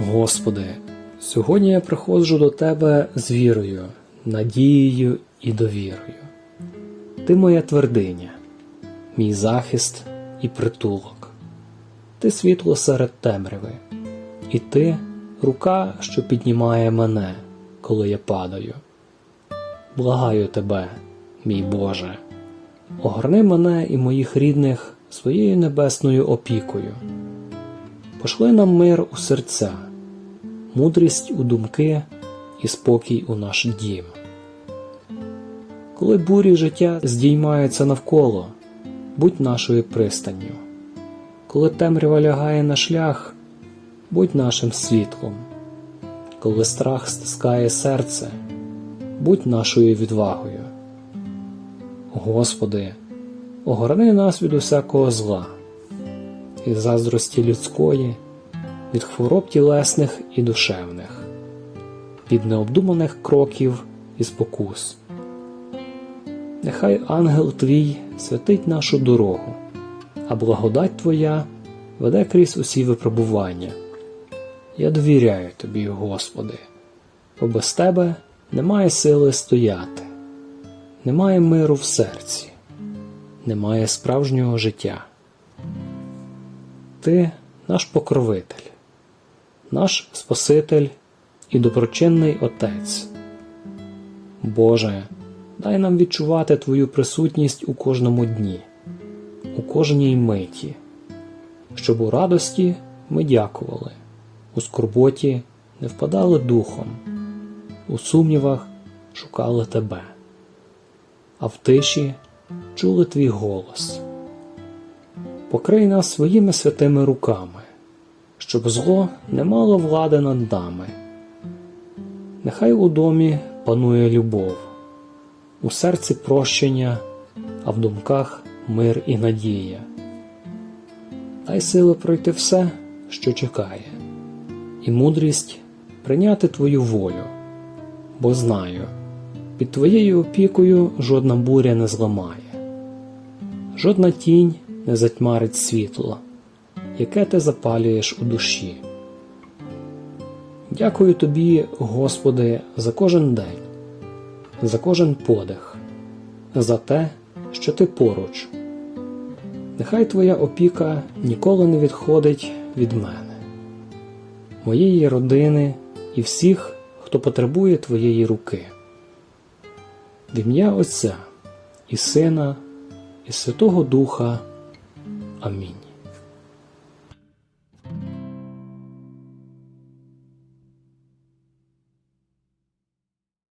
Господи, сьогодні я приходжу до Тебе з вірою, надією і довірою. Ти моя твердиня, мій захист і притулок. Ти світло серед темряви, і ти рука, що піднімає мене, коли я падаю. Благаю тебе, мій Боже, огорни мене і моїх рідних своєю небесною опікою. Пошли нам мир у серця, мудрість у думки і спокій у наш дім. Коли бурі життя здіймаються навколо, будь нашою пристанню. Коли темрява лягає на шлях, будь нашим світлом. Коли страх стискає серце, будь нашою відвагою. Господи, огорни нас від усякого зла, від заздрості людської, від хвороб тілесних і душевних, від необдуманих кроків і спокус. Нехай ангел Твій святить нашу дорогу, а благодать Твоя веде крізь усі випробування. Я довіряю Тобі, Господи, бо без Тебе немає сили стояти, немає миру в серці, немає справжнього життя. Ти наш покровитель, наш Спаситель і доброчинний Отець. Боже, дай нам відчувати Твою присутність у кожному дні, у кожній миті, щоб у радості ми дякували, у скорботі не впадали духом, у сумнівах шукали Тебе, а в тиші чули Твій голос. Покрий нас своїми святими руками, щоб зло не мало влади над нами. Нехай у домі панує любов, у серці прощення, а в думках мир і надія. Дай сили пройти все, що чекає, і мудрість прийняти Твою волю, бо знаю, під Твоєю опікою жодна буря не зламає, жодна тінь не затьмарить світло, яке ти запалюєш у душі. Дякую тобі, Господи, за кожен день, за кожен подих, за те, що ти поруч. Нехай Твоя опіка ніколи не відходить від мене, моєї родини і всіх, хто потребує Твоєї руки. В ім'я Отця і Сина, і Святого Духа. Amém.